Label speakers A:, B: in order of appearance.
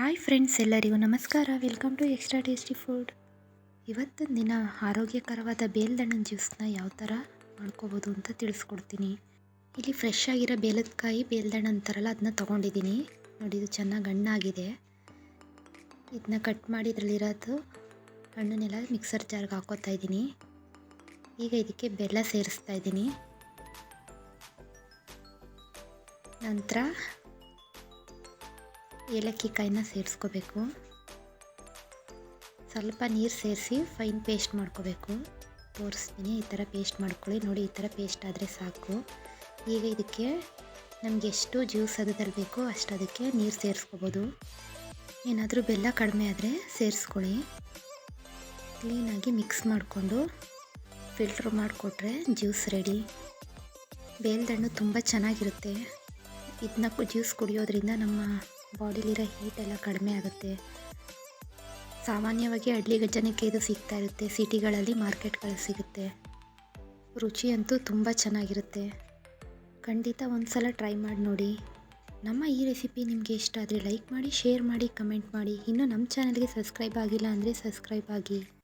A: Hi friends ಎಲ್ಲರಿಗೂ ನಮಸ್ಕಾರ. Welcome to extra tasty food ಇವತ್ತಿನ ದಿನ ಆರೋಗ್ಯಕರವಾದ ಬೇಲ್ದಣ್ಣನ ಜ್ಯೂಸನ್ನ ಯಾವ ಥರ ಮಾಡ್ಕೋಬೋದು ಅಂತ ತಿಳಿಸ್ಕೊಡ್ತೀನಿ. ಇಲ್ಲಿ ಫ್ರೆಶ್ ಆಗಿರೋ ಬೇಲದಕಾಯಿ ಬೇಲ್ದಣ್ಣ ಅಂತಾರಲ್ಲ, ಅದನ್ನ ತೊಗೊಂಡಿದ್ದೀನಿ. ನೋಡಿ, ಇದು ಚೆನ್ನಾಗಿ ಹಣ್ಣಾಗಿದೆ. ಇದನ್ನ ಕಟ್ ಮಾಡಿ ಇದರಲ್ಲಿರೋದು ಹಣ್ಣನ್ನೆಲ್ಲ ಮಿಕ್ಸರ್ ಜಾರ್ಗೆ ಹಾಕೋತಾ ಇದ್ದೀನಿ. ಈಗ ಇದಕ್ಕೆ ಬೆಲ್ಲ ಸೇರಿಸ್ತಾ ಇದ್ದೀನಿ. ನಂತರ ಏಲಕ್ಕಿ ಕಾಯಿನ ಸೇರಿಸ್ಕೋಬೇಕು. ಸ್ವಲ್ಪ ನೀರು ಸೇರಿಸಿ ಫೈನ್ ಪೇಸ್ಟ್ ಮಾಡ್ಕೋಬೇಕು. ತೋರಿಸ್ತೀನಿ, ಈ ಥರ ಪೇಸ್ಟ್ ಮಾಡ್ಕೊಳ್ಳಿ. ನೋಡಿ, ಈ ಥರ ಪೇಸ್ಟ್ ಆದರೆ ಸಾಕು. ಈಗ ಇದಕ್ಕೆ ನಮಗೆ ಎಷ್ಟು ಜ್ಯೂಸ್ ಅದು ಬೇಕೋ ಅಷ್ಟು ಅದಕ್ಕೆ ನೀರು ಸೇರಿಸ್ಕೋಬೋದು. ಏನಾದರೂ ಬೆಲ್ಲ ಕಡಿಮೆ ಆದರೆ ಸೇರಿಸ್ಕೊಳ್ಳಿ. ಕ್ಲೀನಾಗಿ ಮಿಕ್ಸ್ ಮಾಡಿಕೊಂಡು ಫಿಲ್ಟ್ರ್ ಮಾಡಿಕೊಟ್ರೆ ಜ್ಯೂಸ್ ರೆಡಿ ಬೇಲ್ದಣ್ಣು ತುಂಬ ಚೆನ್ನಾಗಿರುತ್ತೆ. ಇದನ್ನ ಜ್ಯೂಸ್ ಕುಡಿಯೋದ್ರಿಂದ ನಮ್ಮ ಬಾಡಿಲಿರೋ ಹೀಟ್ ಎಲ್ಲ ಕಡಿಮೆ ಆಗುತ್ತೆ. ಸಾಮಾನ್ಯವಾಗಿ ಅಡ್ಲಿ ಜನಕ್ಕೆ ಇದು ಸಿಗ್ತಾ ಇರುತ್ತೆ. ಸಿಟಿಗಳಲ್ಲಿ ಮಾರ್ಕೆಟ್ಗಳಲ್ಲಿ ಸಿಗುತ್ತೆ. ರುಚಿ ಅಂತೂ ತುಂಬ ಚೆನ್ನಾಗಿರುತ್ತೆ. ಖಂಡಿತ ಒಂದು ಸಲ ಟ್ರೈ ಮಾಡಿ ನೋಡಿ. ನಮ್ಮ ಈ ರೆಸಿಪಿ ನಿಮಗೆ ಇಷ್ಟ ಆದರೆ ಲೈಕ್ ಮಾಡಿ ಶೇರ್ ಮಾಡಿ ಕಮೆಂಟ್ ಮಾಡಿ. ಇನ್ನೂ ನಮ್ಮ ಚಾನಲ್ಗೆ ಸಬ್ಸ್ಕ್ರೈಬ್ ಆಗಿಲ್ಲ ಅಂದರೆ ಸಬ್ಸ್ಕ್ರೈಬ್ ಆಗಿ.